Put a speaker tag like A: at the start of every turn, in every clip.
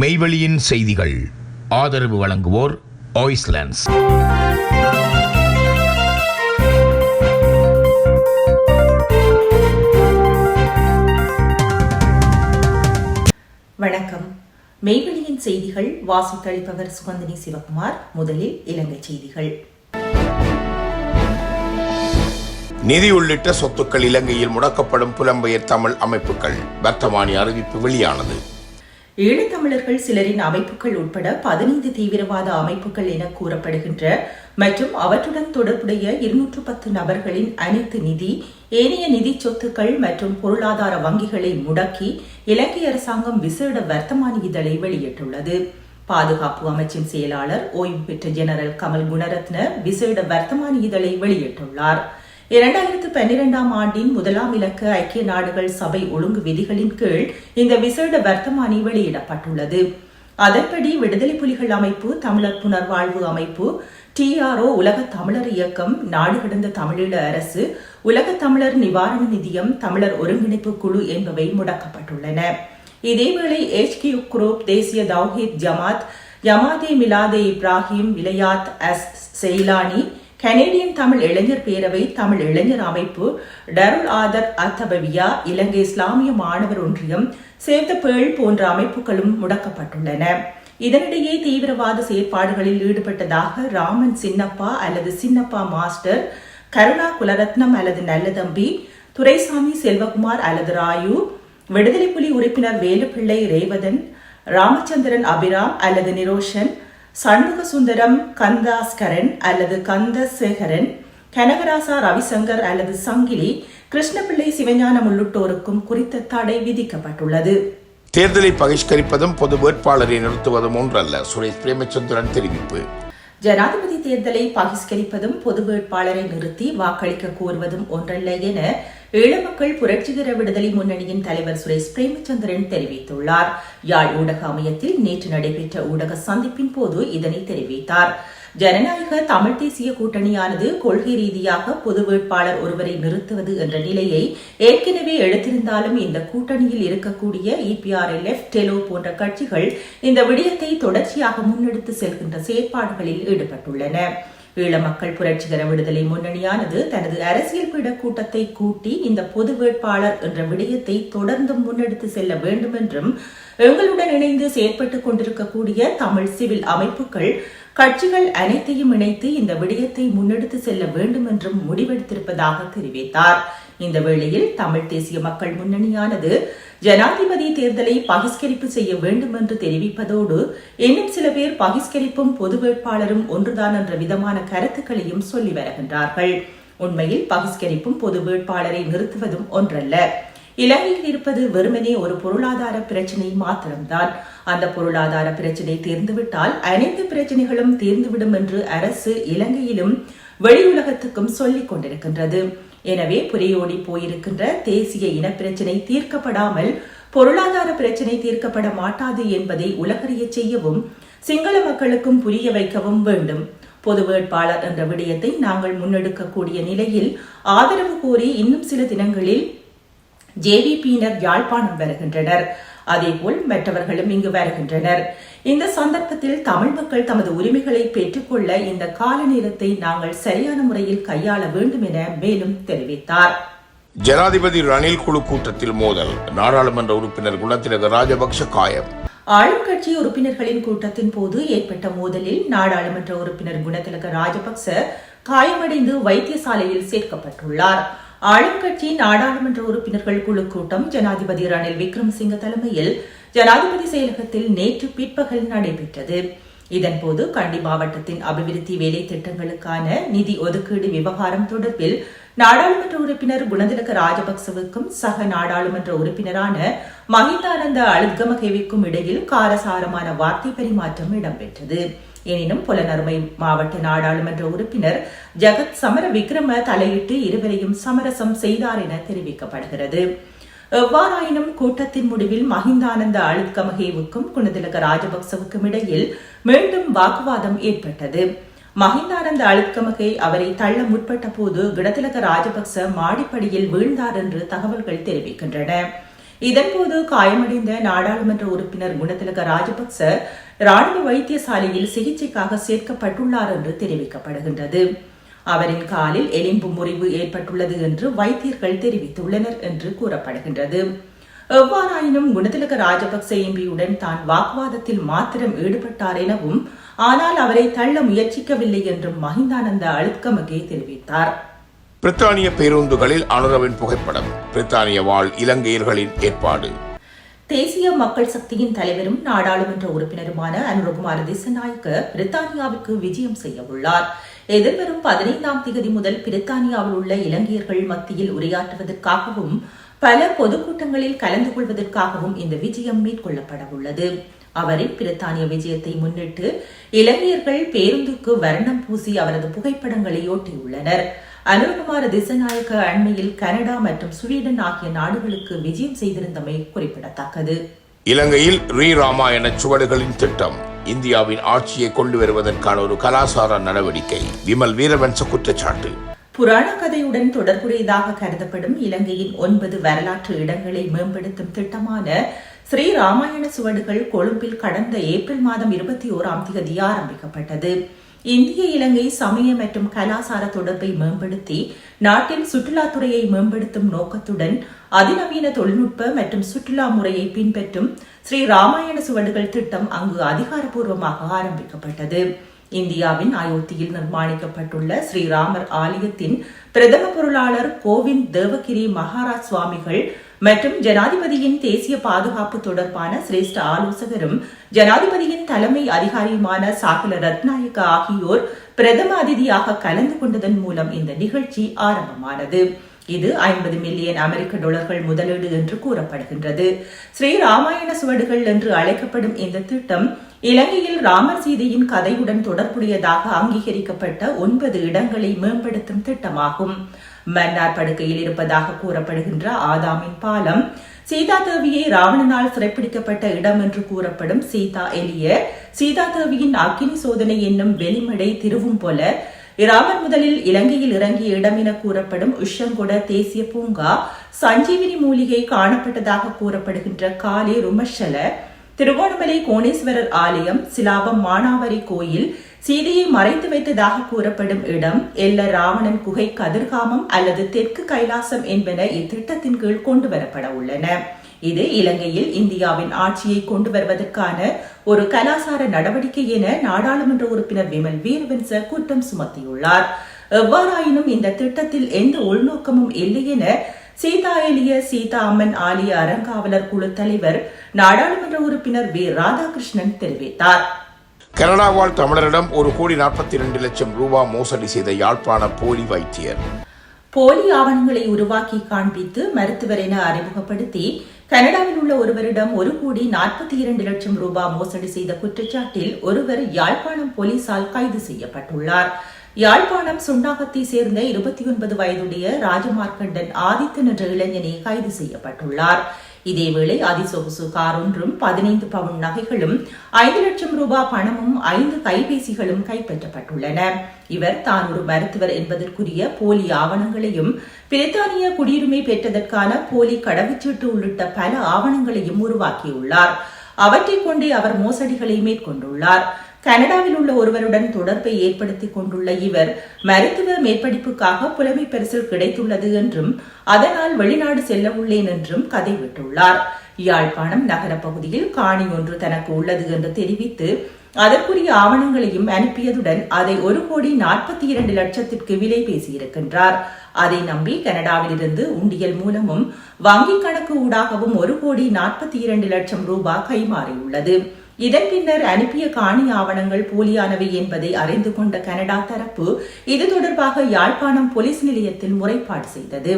A: மெய்வெளியின் செய்திகள். ஆதரவு வழங்குவோர் ஆய்ஸ்லாண்ட்ஸ்
B: வணக்கம். மெய்வெளியின் செய்திகள் வாசித்தளிப்பவர் சுகந்தினி சிவகுமார் முதலில் இலங்கை செய்திகள்.
A: நிதி உள்ளிட்ட சொத்துக்கள் இலங்கையில் முடக்கப்படும் புலம்பெயர் தமிழ் அமைப்புகள். வர்த்தமானி அறிவிப்பு வெளியானது.
B: ஈழத்தமிழர்கள் சிலரின் அமைப்புகள் உட்பட பதினைந்து தீவிரவாத அமைப்புகள் என கூறப்படுகின்ற மற்றும் அவற்றுடன் தொடர்புடைய இருநூற்று பத்து நபர்களின் அனைத்து நிதி ஏனைய நிதி சொத்துக்கள் மற்றும் பொருளாதார வங்கிகளை முடக்கி இலங்கை அரசாங்கம் விசேட வர்த்தமானி இதழை வெளியிட்டுள்ளது. பாதுகாப்பு அமைச்சின் செயலாளர் ஓய்வு பெற்ற ஜெனரல் கமல் குணரத்ன விசேட வர்த்தமானி இதழை வெளியிட்டுள்ளார். இரண்டாயிரத்து பன்னிரெண்டாம் ஆண்டின் முதலாம் இலக்க ஐக்கிய நாடுகள் சபை ஒழுங்கு விதிகளின் கீழ் இந்த விசேட வர்த்தமானி வெளியிடப்பட்டுள்ளது. அதன்படி விடுதலை புலிகள் அமைப்பு தமிழர் புனர்வாழ்வு அமைப்பு டிஆர்ஓ உலக தமிழர் இயக்கம் நாடு கடந்த தமிழீழ அரசு உலக தமிழர் நிவாரண நிதியம் தமிழர் ஒருங்கிணைப்பு குழு என்பவை முடக்கப்பட்டுள்ளன. இதேவேளை எச்கியூ குரூப் தேசிய தௌஹீத் ஜமாத் ஜமாதே மிலாதே இப்ராஹிம் விலையாத் அஸ் செயிலானி கனேடியன் தமிழ் இளைஞர் பேரவை தமிழ் இளைஞர் அமைப்பு டருல் ஆதர் அத்தபவியா இலங்கை இஸ்லாமிய மாணவர் ஒன்றியம் சேவ் த பேள் போன்ற அமைப்புகளும் முடக்கப்பட்டுள்ளன. இதனிடையே தீவிரவாத செயற்பாடுகளில் ஈடுபட்டதாக ராமன் சின்னப்பா அல்லது சின்னப்பா மாஸ்டர் கருணா குலரத்னம் அல்லது நல்லதம்பி துரைசாமி செல்வகுமார் அல்லது ராயு விடுதலை புலி உறுப்பினர் வேலுப்பிள்ளை ரேவதன் ராமச்சந்திரன் அபிராம் அல்லது நிரோஷன் சண்முக சுந்தரம் கந்தாஸ்கரன் அல்லது கந்தசேகரன் கனகராசா ரவிசங்கர் அல்லது சங்கிலி கிருஷ்ணபிள்ளை சிவஞானம் உள்ளிட்டோருக்கும் குறித்த தடை விதிக்கப்பட்டுள்ளது.
A: தேர்தலை பகிஷ்கரிப்பதும் பொது வேட்பாளரை நிறுத்துவதும் ஒன்றல்ல சுரேஷ் பிரேமச்சந்திரன் தெரிவிப்பு.
B: ஜனாதிபதி தேர்தலை பகிஷ்கரிப்பதும் பொது வேட்பாளரை நிறுத்தி வாக்களிக்க கோருவதும் ஒன்றல்ல என ஈழமக்கள் புரட்சிகர விடுதலை முன்னணியின் தலைவர் சுரேஷ் பிரேமச்சந்திரன் தெரிவித்துள்ளார். யாழ் ஊடக அமையத்தில் நேற்று நடைபெற்ற ஊடக சந்திப்பின் போது இதனை தெரிவித்தார். ஜனநாயக தமிழ் தேசிய கூட்டணியானது கொள்கை ரீதியாக பொது வேட்பாளர் ஒருவரை நிறுத்துவது என்ற நிலையை ஏற்கனவே எடுத்திருந்தாலும் இந்த கூட்டணியில் இருக்கக்கூடிய இபிஆர்எல்எஃப் டெலோ போன்ற கட்சிகள் இந்த விடயத்தை தொடர்ச்சியாக முன்னெடுத்து செல்கின்ற செயற்பாடுகளில் ஈடுபட்டுள்ளன. ஈழ மக்கள் புரட்சிகர விடுதலை முன்னணியானது தனது அரசியல் பீட கூட்டத்தை கூட்டி இந்த பொது வேட்பாளர் என்ற விடயத்தை தொடர்ந்து முன்னெடுத்து செல்ல வேண்டும் என்றும் எங்களுடன் இணைந்து செயற்பட்டுக் கொண்டிருக்கக்கூடிய தமிழ் சிவில் அமைப்புகள் கட்சிகள் அனைத்தையும் இணைத்து இந்த விடயத்தை முன்னெடுத்து செல்ல வேண்டும் என்றும் முடிவெடுத்திருப்பதாக தெரிவித்தார். இந்த வேளையில் தமிழ் தேசிய மக்கள் முன்னணியானது ஜனாதிபதி தேர்தலை பகிஷ்கரிப்பு செய்ய வேண்டும் என்று தெரிவிப்பதோடு இன்னும் சில பேர் பகிஷ்கரிப்பும் பொது வேட்பாளரும் ஒன்றுதான் என்ற விதமான கருத்துக்களையும் சொல்லி வருகின்றார்கள். உண்மையில் பகிஷ்கரிப்பும் பொது வேட்பாளரை நிறுத்துவதும் ஒன்றல்ல. இலங்கையில் இருப்பது வெறுமனே ஒரு பொருளாதார பிரச்சினை மாத்திரம்தான். அந்த பொருளாதார பிரச்சினை தீர்ந்துவிட்டால் அனைத்து பிரச்சனைகளும் தீர்ந்துவிடும் என்று அரசு இலங்கையிலும் வெளியுலகத்துக்கும் சொல்லிக் கொண்டிருக்கின்றது. எனவே புரையோடி போயிருக்கின்ற தேசிய இனப்பிரச்சினை தீர்க்கப்படாமல் பொருளாதார பிரச்சினை தீர்க்கப்பட மாட்டாது என்பதை உலகறிய செய்யவும் சிங்கள மக்களுக்கும் புரிய வைக்கவும் வேண்டும். பொது வேட்பாளர் என்ற விடயத்தை நாங்கள் முன்னெடுக்கக்கூடிய நிலையில் ஆதரவு கோரி இன்னும் சில தினங்களில் ஜேவிபியினர் யாழ்ப்பாணம் வருகின்றனர். அதேபோல் மற்றவர்களும் இங்கு வருகின்றனர். இந்த சந்தர்ப்பத்தில் தமிழ் மக்கள் தமது உரிமைகளை பெற்றுக்கொள்ள இந்த கால நேரத்தை நாங்கள் சரியான முறையில் கையாள வேண்டும் என மேலும் தெரிவித்தார்.
A: ஜனாதிபதி ரணில் குழு கூட்டத்தில் மோதல் நாடாளுமன்ற உறுப்பினர் குணத்திலக ராஜபக்ஷ காயம்.
B: ஆளும் கட்சி உறுப்பினர்களின் கூட்டத்தின் போது ஏற்பட்ட மோதலில் நாடாளுமன்ற உறுப்பினர் குணத்திலக ராஜபக்ச காயமடைந்து வைத்தியசாலையில் சேர்க்கப்பட்டுள்ளார். ஆளும் நாடாளுமன்ற உறுப்பினர்கள் குழு கூட்டம் ஜனாதிபதி ரணில் விக்ரமசிங்க தலைமையில் ஜனாதிபதி செயலகத்தில் நேற்று பிற்பகல் நடைபெற்றது. இதன்போது கண்டி மாவட்டத்தின் அபிவிருத்தி வேலை திட்டங்களுக்கான நிதி ஒதுக்கீடு விவகாரம் தொடர்பில் நாடாளுமன்ற உறுப்பினர் குணதிலக ராஜபக்சவுக்கும் சக நாடாளுமன்ற உறுப்பினரான மஹிந்தானந்த அழுத்கமகேவிக்கும் இடையில் காரசாரமான வார்த்தை பரிமாற்றம் இடம்பெற்றது. எனினும் புலனறுமை மாவட்ட நாடாளுமன்ற உறுப்பினர் ஜெகத் சமர விக்ரம தலையிட்டு இருவரையும் சமரசம் செய்தார் என தெரிவிக்கப்படுகிறது. எவ்வாறாயினும் கூட்டத்தின் முடிவில் மஹிந்தானந்த அழுத்கமகேவுக்கும் குணதிலக ராஜபக்சவுக்கும் இடையில் மீண்டும் வாக்குவாதம் ஏற்பட்டது. மஹிந்தானந்த அழுத்கமகே அவரை தள்ள முற்பட்ட போது குணதிலக ராஜபக்ச மாடிப்படியில் வீழ்ந்தார் என்று தகவல்கள் தெரிவிக்கின்றன. இதன்போது காயமடைந்த நாடாளுமன்ற உறுப்பினர் குணதிலக ராஜபக்ச ராணுவ வைத்தியசாலையில் சிகிச்சைக்காக சேர்க்கப்பட்டுள்ளார் என்று தெரிவிக்கப்படுகின்றது. அவரின் காலில் எலும்பு முறிவு ஏற்பட்டுள்ளது என்று வைத்தியர்கள் தெரிவித்துள்ளனர் என்று கூறப்படுகின்றது. எவ்வாறாயினும் குணதிலக ராஜபக்ச எம்பியுடன் தான் வாக்குவாதத்தில் மாத்திரம் ஈடுபட்டார் எனவும் ஆனால் அவரை தள்ள முயற்சிக்கவில்லை என்றும் மஹிந்தானந்த அழுத்கமகே தெரிவித்தார்.
A: பிரித்தானிய பேருந்துகளில் அனுரவின் புகைப்படம் பிரித்தானிய வாழ் இலங்கையர்களின் ஏற்பாடு.
B: தேசிய மக்கள் சக்தியின் தலைவரும் நாடாளுமன்ற உறுப்பினருமான அனுரகுமார் திசநாயக்க பிரித்தானியாவிற்கு விஜயம் செய்ய உள்ளார். எதிர்வரும் பதினைந்தாம் தேதி முதல் பிரித்தானியாவில் உள்ள இலங்கையர்கள் மத்தியில் உரையாற்றுவதற்காகவும் பல பொதுக்கூட்டங்களில் கலந்து கொள்வதற்காகவும் இந்த விஜயம் மேற்கொள்ளப்பட உள்ளது. அவரின் பிரித்தானிய விஜயத்தை முன்னிட்டு இளைஞர்கள் பேருந்துக்கு வர்ணம் பூசி அவரது புகைப்படங்களை ஒட்டியுள்ளனர் அனுர்குமார திசநாயக்க அண்மையில் கனடா மற்றும் ஸ்வீடன் ஆகிய நாடுகளுக்கு விஜயம் செய்திருந்தமை குறிப்பிடத்தக்கது.
A: இலங்கையில் ரீ ராமாயண சுவடுகளின் திட்டம் இந்தியாவின் ஆட்சியை கொண்டு வருவதற்கான ஒரு கலாசார நடவடிக்கை விமல் வீரவன்ச குற்றச்சாட்டு.
B: புராண கதையுடன் தொடர்புடையதாக கருதப்படும் இலங்கையின் ஒன்பது வரலாற்று இடங்களை மேம்படுத்தும் திட்டமான ஸ்ரீ ராமாயண சுவடுகள் கொழும்பில் கடந்த ஏப்ரல் மாதம் இருபத்தி ஓராம் தேதி ஆரம்பிக்கப்பட்டது. இந்திய இலங்கை சமய மற்றும் கலாசார தொடர்பை மேம்படுத்தி நாட்டின் சுற்றுலாத்துறையை மேம்படுத்தும் நோக்கத்துடன் அதிநவீன தொழில்நுட்ப மற்றும் சுற்றுலா முறையை பின்பற்றும் ஸ்ரீ ராமாயண சுவடுகள் திட்டம் அங்கு அதிகாரப்பூர்வமாக ஆரம்பிக்கப்பட்டது. இந்தியாவின் அயோத்தியில் நிர்மாணிக்கப்பட்டுள்ள ஸ்ரீராமர் ஆலயத்தின் பிரதம பொருளாளர் கோவிந்த் தேவகிரி மகாராஜ் சுவாமிகள் மற்றும் ஜனாதிபதியின் தேசிய பாதுகாப்பு தொடர்பான சிரேஷ்ட ஆலோசகரும் ஜனாதிபதியின் தலைமை அதிகாரியுமான சாகல ரத்நாயக்க ஆகியோர் பிரதம அதிதியாக கலந்து கொண்டதன் மூலம் இந்த நிகழ்ச்சி ஆரம்பமானது. இது ஐம்பது மில்லியன் அமெரிக்க டாலர்கள் முதலீடு என்று கூறப்படுகின்றது. ஸ்ரீ ராமாயண சுவடுகள் என்று அழைக்கப்படும் இந்த திட்டம் இலங்கையில் ராமர் சீதையின் கதையுடன் தொடர்புடையதாக அங்கீகரிக்கப்பட்ட ஒன்பது இடங்களை மேம்படுத்தும் திட்டமாகும். மன்னார் படுக்கையில் இருப்பதாக கூறப்படுகின்ற ஆதாமின் பாலம் சீதா தேவியை ராவணனால் சிறைப்பிடிக்கப்பட்ட இடம் என்று கூறப்படும் சீதா எலிய சீதா தேவியின் அக்கினி சோதனை என்னும் வெளிமடை திருவும் போல இராமர் முதலில் இலங்கையில் இறங்கிய இடம் என கூறப்படும் உஷங்குட தேசிய பூங்கா சஞ்சீவினி மூலிகை காணப்பட்டதாக கூறப்படுகின்ற காலே ருமஷல திருகோணமலை கோணேஸ்வரர் ஆலயம் சிலாபம் மானாவரி கோயில் சீதையை மறைத்து வைத்ததாக கூறப்படும் இடம் எல்ல ராவணன் குகை கதிர்காமம் அல்லது தெற்கு கைலாசம் என்பன இத்திட்டத்தின் கீழ் கொண்டு வரப்பட உள்ளன. இது இலங்கையில் இந்தியாவின் ஆட்சியை கொண்டு வருவதற்கான ஒரு கலாசார நடவடிக்கை என நாடாளுமன்ற உறுப்பினர் விமல் வீரவன்ச குற்றம் சுமத்தியுள்ளார். எவ்வாறாயினும் இந்த திட்டத்தில் எந்த உள்நோக்கமும் இல்லை என சீதா எலிய சீதா அம்மன் ஆலய அறங்காவலர் குழு தலைவர் நாடாளுமன்ற உறுப்பினர் வி. ராதாகிருஷ்ணன் தெரிவித்தார்.
A: கனடா வாழ் தமிழரிடம் ஒரு கோடி நாற்பத்தி இரண்டு லட்சம் ரூபாய் மோசடி செய்த யாழ்ப்பாண போலி வைத்தியர்.
B: போலி ஆவணங்களை உருவாக்கி காண்பித்து மருத்துவர் என அறிமுகப்படுத்தி கனடாவில் உள்ள ஒருவரிடம் ஒரு கோடி நாற்பத்தி இரண்டு லட்சம் ரூபாய் மோசடி செய்த குற்றச்சாட்டில் ஒருவர் யாழ்ப்பாணம் போலீசால் கைது செய்யப்பட்டுள்ளார். யாழ்ப்பாணம் சுண்டாகத்தை சேர்ந்த இருபத்தி ஒன்பது வயதுடைய ராஜமார்க்கண்டன் ஆதித்தன் என்ற இளைஞனே கைது செய்யப்பட்டுள்ளார். இதேவேளை அதிசொகுசு கார் ஒன்றும் பதினைந்து பவுன் நகைகளும் ஐந்து லட்சம் ரூபாய் பணமும் ஐந்து கைபேசிகளும் கைப்பற்றப்பட்டுள்ளன. இவர் தான் ஒரு மருத்துவர் என்பதற்குரிய போலி ஆவணங்களையும் பிரித்தானிய குடியுரிமை பெற்றதற்கான போலி கடவுச்சீட்டு உள்ளிட்ட பல ஆவணங்களையும் உருவாக்கியுள்ளார். அவற்றைக் கொண்டே அவர் மோசடிகளை மேற்கொண்டுள்ளார். கனடாவில் உள்ள ஒருவருடன் தொடர்பை ஏற்படுத்திக் கொண்டுள்ள இவர் மருத்துவ மேற்படிப்புக்காக புலமை பரிசில் கிடைத்துள்ளது என்றும் அதனால் வெளிநாடு செல்ல உள்ளேன் என்றும் கதை விட்டுள்ளார். யாழ்ப்பாணம் நகர பகுதியில் காணி ஒன்று தனக்கு உள்ளது என்று தெரிவித்து அதற்குரிய ஆவணங்களையும் அனுப்பியதுடன் அதை ஒரு கோடி நாற்பத்தி இரண்டு லட்சத்திற்கு விலை பேசியிருக்கின்றார். அதை நம்பி கனடாவிலிருந்து உண்டியல் மூலமும் வங்கிக் கணக்கு ஊடாகவும் ஒரு கோடி நாற்பத்தி இரண்டு லட்சம் ரூபாய் கைமாறியுள்ளது. இதன் பின்னர் அனுப்பிய காணி ஆவணங்கள் போலியானவை என்பதை அறிந்து கொண்ட கனடா தரப்பு இது தொடர்பாக யாழ்ப்பாணம் போலீஸ் நிலையத்தில் முறைப்பாடு செய்தது.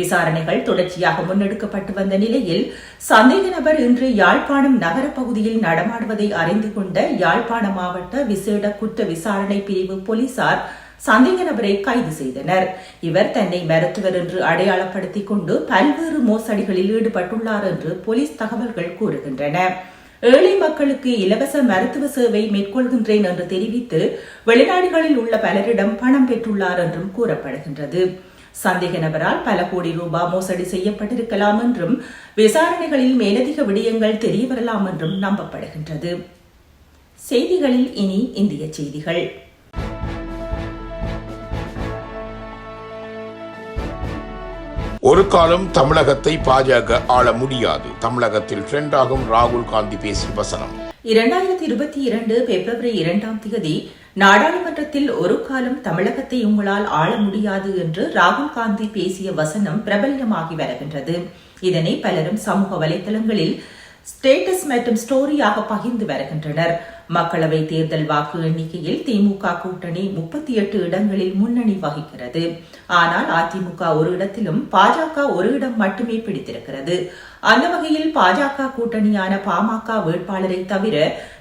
B: விசாரணைகள் தொடர்ச்சியாக முன்னெடுக்கப்பட்டு வந்த நிலையில் சந்தேக நபர் இன்று யாழ்ப்பாணம் நகர பகுதியில் நடமாடுவதை அறிந்து கொண்ட யாழ்ப்பாண மாவட்ட விசேட குற்ற விசாரணை பிரிவு போலீசார் சந்தேக நபரை கைது செய்தனர். இவர் தன்னை மருத்துவர் என்று அடையாளப்படுத்திக் கொண்டு பல்வேறு மோசடிகளில் ஈடுபட்டுள்ளார் என்று போலீஸ் தகவல்கள் கூறுகின்றன. ஏழை மக்களுக்கு இலவச மருத்துவ சேவை மேற்கொள்கின்றேன் என்று தெரிவித்து வெளிநாடுகளில் உள்ள பலரிடம் பணம் பெற்றுள்ளார் என்றும் கூறப்படுகின்றது. சந்தேக நபரால் பல கோடி ரூபாய் மோசடி செய்யப்பட்டிருக்கலாம் என்றும் விசாரணைகளில் மேலதிக விடயங்கள் தெரியவரலாம் என்றும் நம்பப்படுகின்றது. செய்திகளில் இனி இந்திய செய்திகள்.
A: ஒரு காலம் தமிழகத்தை பாஜக ஆள முடியாது. தமிழகத்தில் ட்ரெண்ட் ஆகும் ராகுல் காந்தி பேசிய வசனம்.
B: இரண்டாயிரத்தி இருபத்தி இரண்டு பிப்ரவரி இரண்டாம் தேதி நாடாளுமன்றத்தில் ஒரு காலம் தமிழகத்தை உங்களால் ஆள முடியாது என்று ராகுல் காந்தி பேசிய வசனம் பிரபல்யமாகி வருகின்றது. இதனை பலரும் சமூக வலைதளங்களில் ஸ்டேட்டஸ் மற்றும் ஸ்டோரியாக பகிர்ந்து வருகின்றனர். மக்களவை தேர்தல் வாக்கு எண்ணிக்கையில் திமுக கூட்டணி முப்பத்தி எட்டு இடங்களில் முன்னணி வகிக்கிறது. ஆனால் அதிமுக ஒரு இடத்திலும் பாஜக ஒரு இடம் மட்டுமே பிடித்திருக்கிறது. அந்த வகையில் பாஜக கூட்டணியான பாமக வேட்பாளரை தவிர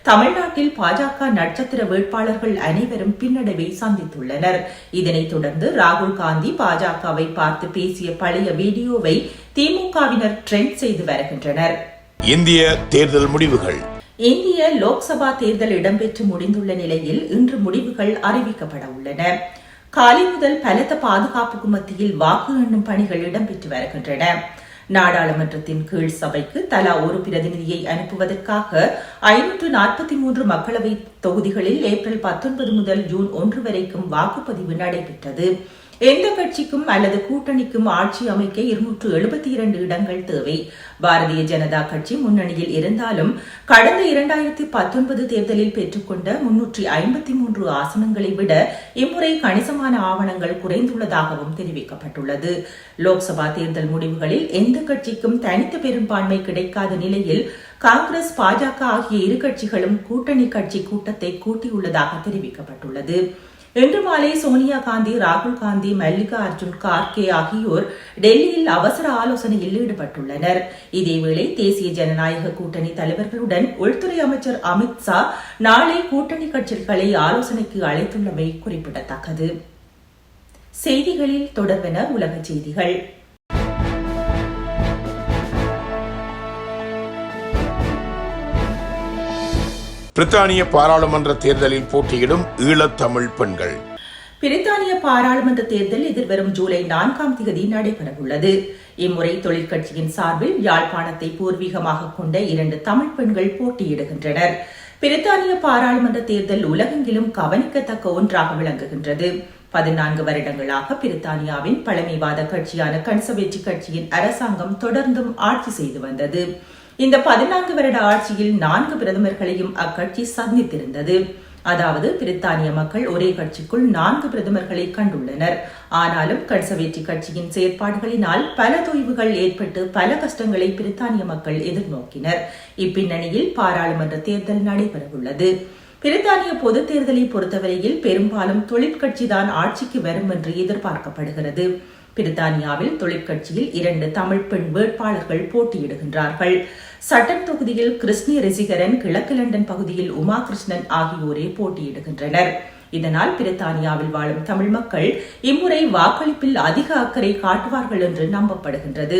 B: தமிழ்நாட்டில் பாஜக நட்சத்திர வேட்பாளர்கள் அனைவரும் பின்னடைவை சந்தித்துள்ளனர். இதனைத் தொடர்ந்து ராகுல் காந்தி பாஜகவை பார்த்து பேசிய பழைய வீடியோவை திமுகவினர் ட்ரெண்ட் செய்து வருகின்றனர்.
A: இந்திய தேர்தல் முடிவுகள்.
B: இந்திய லோக்சபா தேர்தல் இடம்பெற்று முடிந்துள்ள நிலையில் இன்று முடிவுகள் அறிவிக்கப்பட உள்ளன. காலை முதல் பலத்த பாதுகாப்புக்கு மத்தியில் வாக்கு எண்ணும் பணிகள் இடம்பெற்று வருகின்றன. நாடாளுமன்றத்தின் கீழ் சபைக்கு தலா ஒரு பிரதிநிதியை அனுப்புவதற்காக ஐநூற்று நாற்பத்தி மூன்று மக்களவை தொகுதிகளில் ஏப்ரல் பத்தொன்பது முதல் ஜூன் ஒன்று வரைக்கும் வாக்குப்பதிவு நடைபெற்றது. எந்த கட்சிக்கும் அல்லது கூட்டணிக்கும் ஆட்சி அமைக்க இருநூற்று எழுபத்தி இரண்டு இடங்கள் தேவை. பாரதிய ஜனதா கட்சி முன்னணியில் இருந்தாலும் கடந்த இரண்டாயிரத்தி பத்தொன்பது தேர்தலில் பெற்றுக்கொண்ட முன்னூற்றி ஐம்பத்தி மூன்று ஆசனங்களை விட இம்முறை கணிசமான ஆவணங்கள் குறைந்துள்ளதாகவும் தெரிவிக்கப்பட்டுள்ளது. லோக்சபா தேர்தல் முடிவுகளில் எந்த கட்சிக்கும் தனித்த பெரும்பான்மை கிடைக்காத நிலையில் காங்கிரஸ் பாஜக ஆகிய இரு கட்சிகளும் கூட்டணி கட்சி கூட்டத்தை கூட்டியுள்ளதாக தெரிவிக்கப்பட்டுள்ளது. இன்று மாலை சோனியா காந்தி ராகுல் காந்தி மல்லிகா அர்ஜுன் கார்கே ஆகியோர் டெல்லியில் அவசர ஆலோசனையில் ஈடுபட்டுள்ளனர். இதேவேளை தேசிய ஜனநாயக கூட்டணி தலைவர்களுடன் உள்துறை அமைச்சர் அமித் ஷா நாளை கூட்டணி கட்சிகளை ஆலோசனைக்கு அழைத்துள்ளமை குறிப்பிடத்தக்கது. செய்திகளில் தொடர்பென உலக செய்திகள்.
A: பிரித்தானிய பாராளுமன்ற தேர்தலில் போட்டியிடும் ஈழத்தமிழ் பெண்கள்.
B: பிரித்தானிய பாராளுமன்ற தேர்தல் எதிர்வரும் ஜூலை நான்காம் தேதி நடைபெறவுள்ளது. இம்முறை தொழிற்கட்சியின் சார்பில் யாழ்ப்பாணத்தை பூர்வீகமாக கொண்ட இரண்டு தமிழ் பெண்கள் போட்டியிடுகின்றனர். பிரித்தானிய பாராளுமன்ற தேர்தல் உலகெங்கிலும் கவனிக்கத்தக்க ஒன்றாக விளங்குகின்றது. பதினான்கு வருடங்களாக பிரித்தானியாவின் பழமைவாத கட்சியான கன்சர்வேட்டிவ் கட்சியின் அரசாங்கம் தொடர்ந்தும் ஆட்சி செய்து வந்தது. இந்த பதினான்கு வருட ஆட்சியில் நான்கு பிரதமர்களையும் அக்கட்சி சந்தித்திருந்தது. அதாவது பிரித்தானிய மக்கள் ஒரே கட்சிக்குள் நான்கு பிரதமர்களை கண்டுள்ளனர். ஆனாலும் கன்சர்வேட்டிவ் கட்சியின் செயற்பாடுகளினால் பல தொய்வுகள் ஏற்பட்டு பல கஷ்டங்களை பிரித்தானிய மக்கள் எதிர்நோக்கினர். இப்பின்னணியில் பாராளுமன்ற தேர்தல் நடைபெறவுள்ளது. பிரித்தானிய பொதுத் தேர்தலை பொறுத்தவரையில் பெரும்பாலும் தொழிற்கட்சிதான் ஆட்சிக்கு வரும் என்று எதிர்பார்க்கப்படுகிறது. பிரித்தானியாவில் தொழிற்கட்சியில் இரண்டு தமிழ் பெண் வேட்பாளர்கள் போட்டியிடுகின்றார்கள். சட்டன் தொகுதியில் கிருஷ்ணி ரசிகரன் கிழக்கு லண்டன் பகுதியில் உமா கிருஷ்ணன் ஆகியோரே போட்டியிடுகின்றனர். இதனால் பிரித்தானியாவில் வாழும் தமிழ் மக்கள் இம்முறை வாக்களிப்பில் அதிக அக்கறை காட்டுவார்கள் என்று நம்பப்படுகின்றது.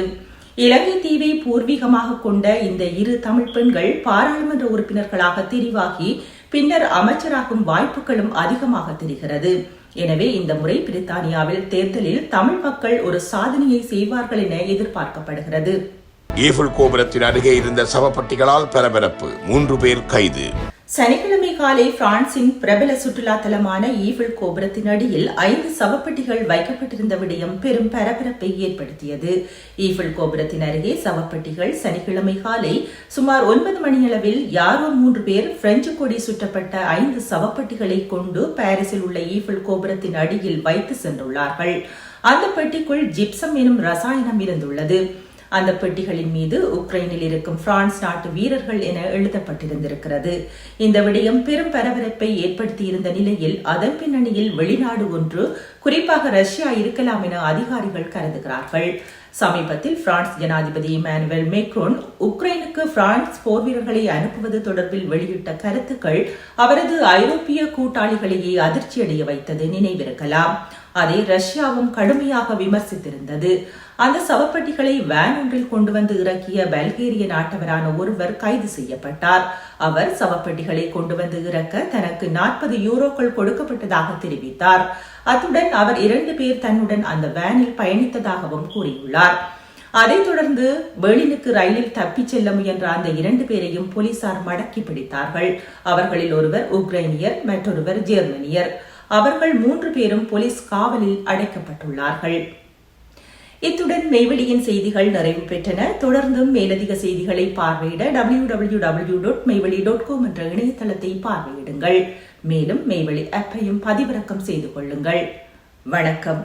B: இலங்கை தீவை பூர்வீகமாக கொண்ட இந்த இரு தமிழ் பெண்கள் பாராளுமன்ற உறுப்பினர்களாக தெரிவாகி பின்னர் அமைச்சராகும் வாய்ப்புகளும் அதிகமாக தெரிகிறது. எனவே இந்த முறை பிரித்தானியாவில் தேர்தலில் தமிழ் மக்கள் ஒரு சாதனையை செய்வார்கள் என எதிர்பார்க்கப்படுகிறது.
A: ஈஃபில் கோபுரத்தின் அருகே இருந்த சவப்பட்டிகளால் பரபரப்பு. மூன்று பேர் கைது.
B: சனிக்கிழமை காலை பிரான்சின் பிரபல சுற்றுலா தலமான ஈஃபில் கோபுரத்தின் அடியில் ஐந்து சவப்பெட்டிகள் வைக்கப்பட்டிருந்த விடயம் பெரும் பரபரப்பை ஏற்படுத்தியது. ஈஃபில் கோபுரத்தின் அருகே சவப்பெட்டிகள் சனிக்கிழமை காலை சுமார் ஒன்பது மணியளவில் யாரோ மூன்று பேர் பிரெஞ்சு கொடி சுற்றப்பட்ட ஐந்து சவப்பெட்டிகளை கொண்டு பாரிஸில் உள்ள ஈஃபில் கோபுரத்தின் அடியில் வைத்து சென்றுள்ளார்கள். அந்த பெட்டிக்குள் ஜிப்சம் எனும் ரசாயனம் இருந்துள்ளது. அந்த பெட்டிகளின் மீது உக்ரைனில் இருக்கும் பிரான்ஸ் நாட்டு வீரர்கள் என எழுதப்பட்டிருந்திருக்கிறது. இந்த விடயம் பெரும் பரபரப்பை ஏற்படுத்தியிருந்த நிலையில் அதன் பின்னணியில் வெளிநாடு ஒன்று குறிப்பாக ரஷ்யா இருக்கலாம் என அதிகாரிகள் கருதுகிறார்கள். சமீபத்தில் பிரான்ஸ் ஜனாதிபதி இமானுவேல் மேக்ரோன் உக்ரைனுக்கு பிரான்ஸ் போர் வீரர்களை அனுப்புவது தொடர்பில் வெளியிட்ட கருத்துக்கள் அவரது ஐரோப்பிய கூட்டாளிகளையே அதிர்ச்சியடைய வைத்தது நினைவிருக்கலாம். அதை ரஷ்யாவும் கடுமையாக விமர்சித்திருந்தது. அந்த சவப்பெட்டிகளை வேன் ஒன்றில் கொண்டு வந்து இறக்கிய பல்கேரிய நாட்டவரான ஒருவர் கைது செய்யப்பட்டார். அவர் சவப்பெட்டிகளை கொண்டு வந்து இறக்க தனக்கு நாற்பது யூரோக்கள் கொடுக்கப்பட்டதாக தெரிவித்தார். அத்துடன் அவர் இரண்டு பேர் தன்னுடன் அந்த வேனில் பயணித்ததாகவும் கூறியுள்ளார். அதைத் தொடர்ந்து பெர்லினுக்கு ரயிலில் தப்பிச் செல்ல முயன்ற அந்த இரண்டு பேரையும் போலீசார் மடக்கி பிடித்தார்கள். அவர்களில் ஒருவர் உக்ரைனியர் மற்றொருவர் ஜெர்மனியர். அவர்கள் மூன்று பேரும் போலீஸ் காவலில் அடைக்கப்பட்டுள்ளார்கள். இத்துடன் மெய்வெளியின் செய்திகள் நிறைவு பெற்றன. தொடர்ந்தும் மேலதிக செய்திகளை பார்வையிட W W W dot Meiveli dot com என்ற இணையதளத்தை பார்வையிடுங்கள். மேலும் மெய்வெளி ஆப்பையும் பதிவிறக்கம் செய்து கொள்ளுங்கள். வணக்கம்.